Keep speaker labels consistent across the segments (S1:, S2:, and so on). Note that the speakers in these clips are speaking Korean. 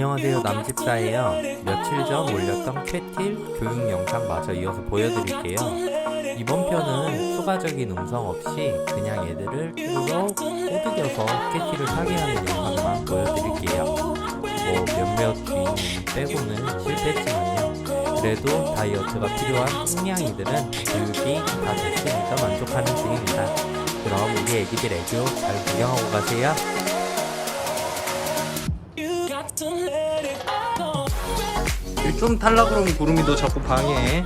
S1: 안녕하세요 남집사예요. 며칠 전 올렸던 쾌틸 교육 영상 마저 이어서 보여드릴게요. 이번 편은 추가적인 음성 없이 그냥 애들을 쭈르륵 꼬드겨서 쾌틸을 사게 하는 영상만 보여드릴게요. 뭐 몇몇 주인님 빼고는 실패했지만요. 그래도 다이어트가 필요한 뚱냥이들은 교육이 다 됐으니까 만족하는 중입니다. 그럼 우리 애기들 애교 잘 구경하고 가세요 좀 탈라 그러면 구름이 너 자꾸 방해해.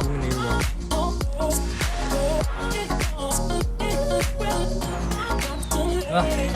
S1: 구름이. 아, 네.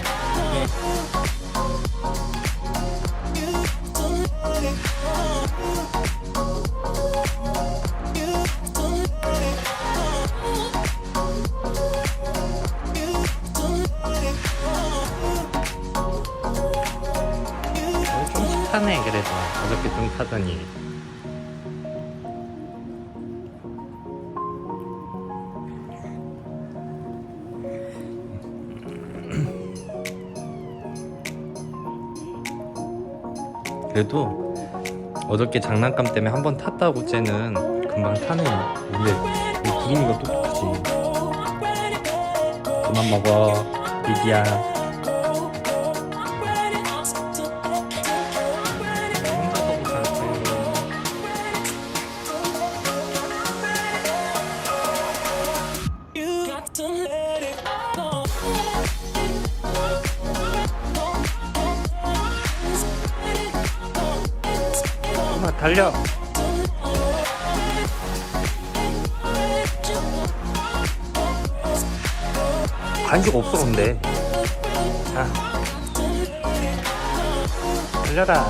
S1: 그래도 어저께 장난감 때문에 한 번 탔다고 쟤는 금방 타네요. 근데 이 구름이가 똑똑하지. 그만 먹어 리디야 달려. 간식 없어 근데. 자. 달려라.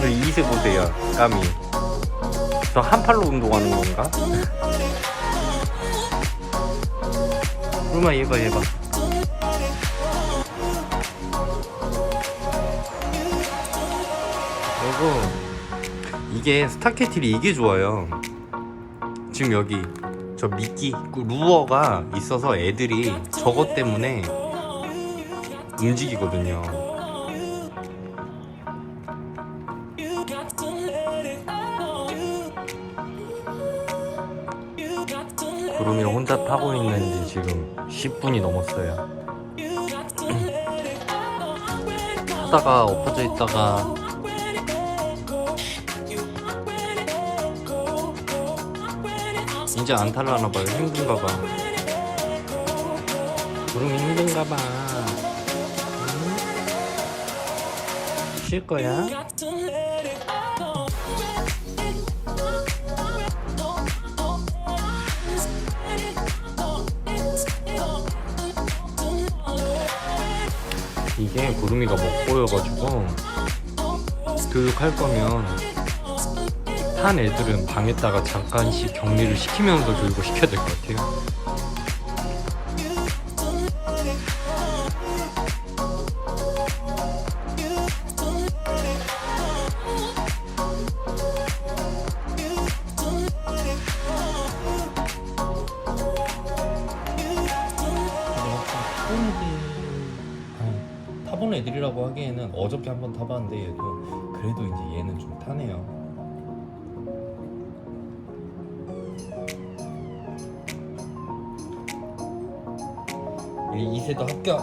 S1: 저 이세 보세요 까미. 저 한 팔로 운동하는 건가? 루마 얘봐 얘봐 그리고 이게 스타캐틀이 이게 좋아요. 지금 여기 저 미끼 그 루어가 있어서 애들이 저것 때문에 움직이거든요. 구름이를 혼자 타고 있는지 지금 10분이 넘었어요. 하다가 엎어져 있다가 이제 안 탈라나 봐요. 힘든가 봐. 구름이 힘든가 봐. 응? 쉴 거야? 이게 구름이가 먹보여가지고 교육할 거면 탄 애들은 방에다가 잠깐씩 격리를 시키면서 교육을 시켜야 될 것 같아요. 타본 애들이라고 하기에는 어저께 한번 타봤는데 얘도 그래도 이제 얘는 좀 타네요. 이 이세도 합격.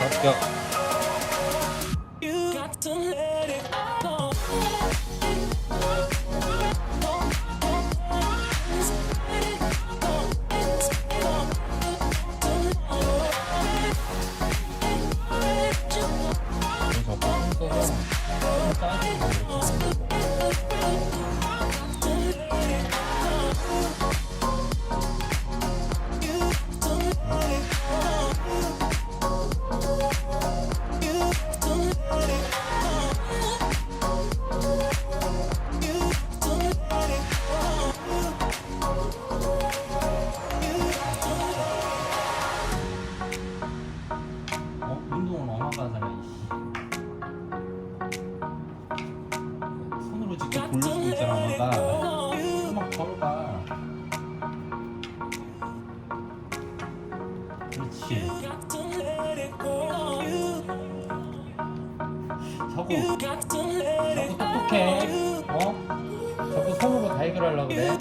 S1: 합격.
S2: 그렇지. 자꾸 자꾸 똑똑해. 어? 자꾸 손으로 다 해결하려고 그래.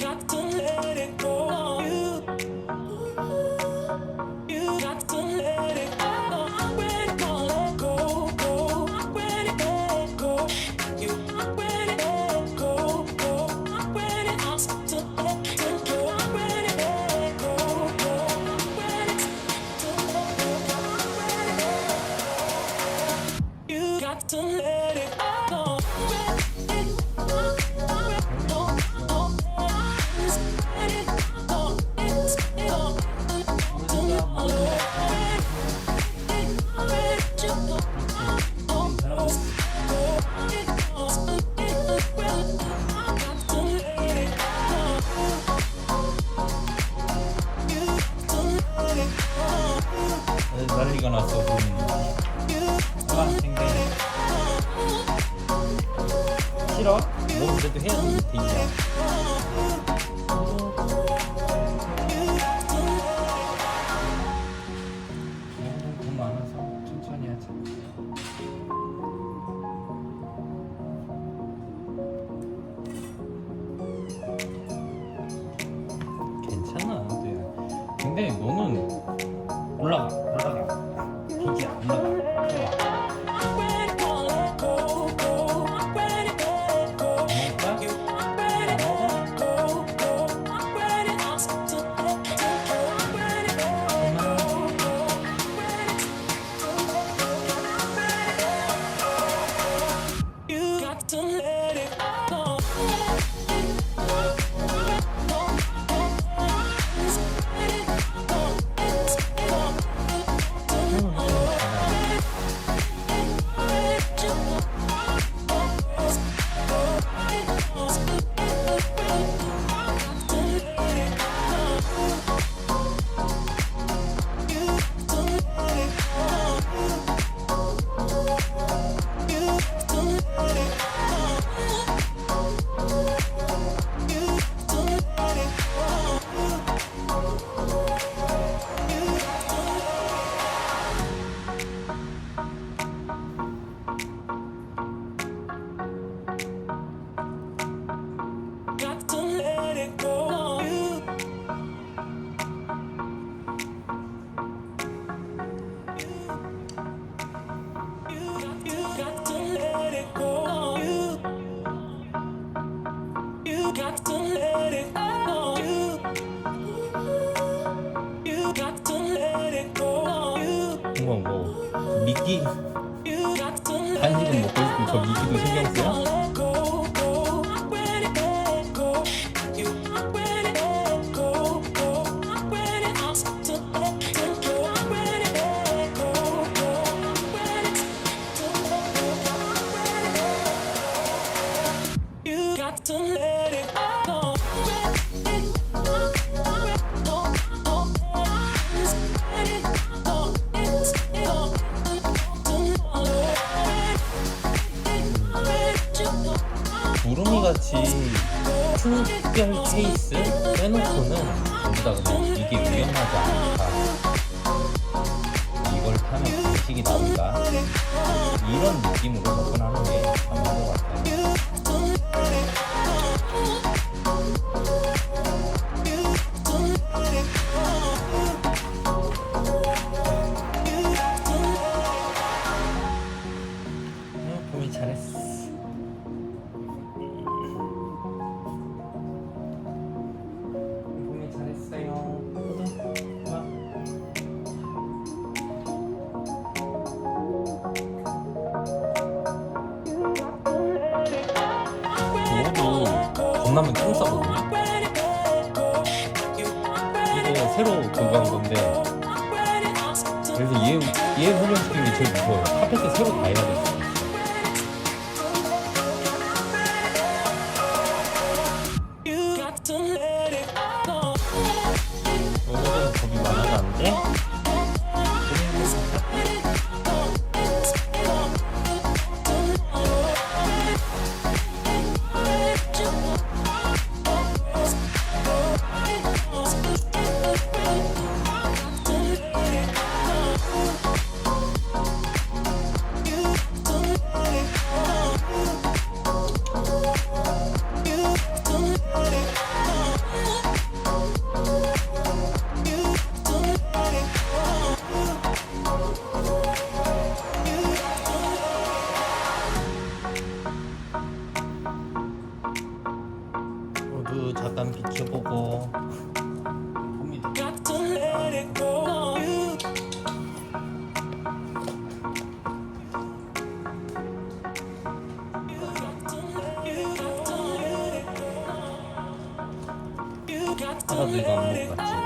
S2: 댕이야. 돈 많아서 천천히 하자. 괜찮아. 근데 근데 너는 올라가. 케이스 빼놓고는 거기다 그냥 이게 위험하지 않다. 이걸 타면 간식이 나온다. 이런 느낌으로 접근하는 게 맞는 것 같아요. 똥 싸거든. 이거 새로 그거 한 건데 그래서 얘, 얘 훈련시키는 게 제일 무서워요. 카페트 새로 다 해야 돼. 나도 이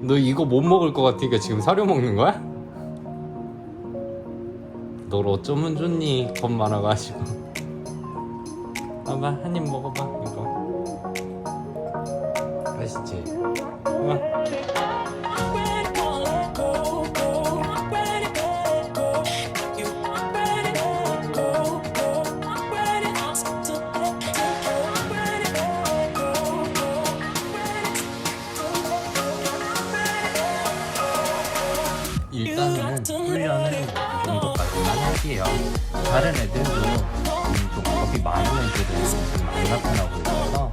S2: 너 이거 못 먹을 것 같으니까 지금 사료 먹는 거야? 널 어쩌면 좋니? 겁 많아가지고. 봐봐, 한 입 먹어봐, 이거. 맛있지? 봐봐. 할게요. 다른 애들도 음, 좀 겁이 많은 애들은 좀 안 나타나고 있어서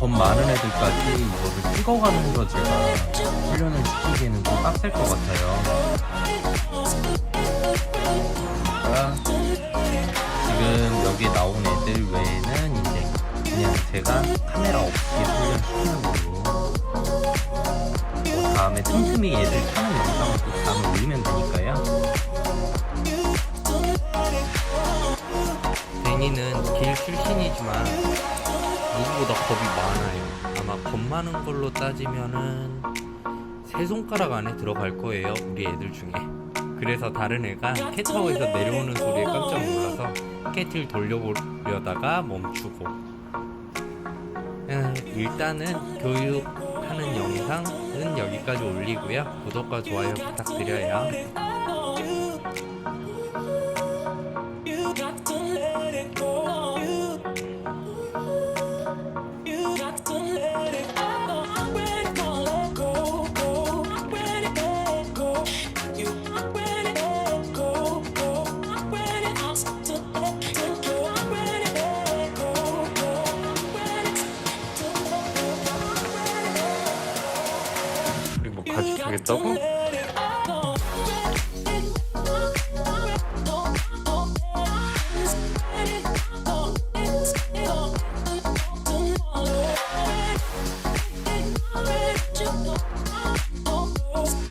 S2: 겁 많은 애들까지 이거를 찍어가면서 제가 훈련을 시키기에는 좀 빡셀 것 같아요. 지금 여기 나온 애들 외에는 이제 그냥 제가 카메라 없이 훈련시키는 걸로 뭐 다음에 틈틈이 얘들 타는 영상을 또
S1: 길 출신이지만 누구보다 겁이 많아요. 아마 겁 많은 걸로 따지면은 세 손가락 안에 들어갈 거예요. 우리 애들 중에. 그래서 다른 애가 캣타워에서 내려오는 소리에 깜짝 놀라서 캣을 돌려보려다가 멈추고. 음, 일단은 교육하는 영상은 여기까지 올리고요. 구독과 좋아요 부탁드려요. 走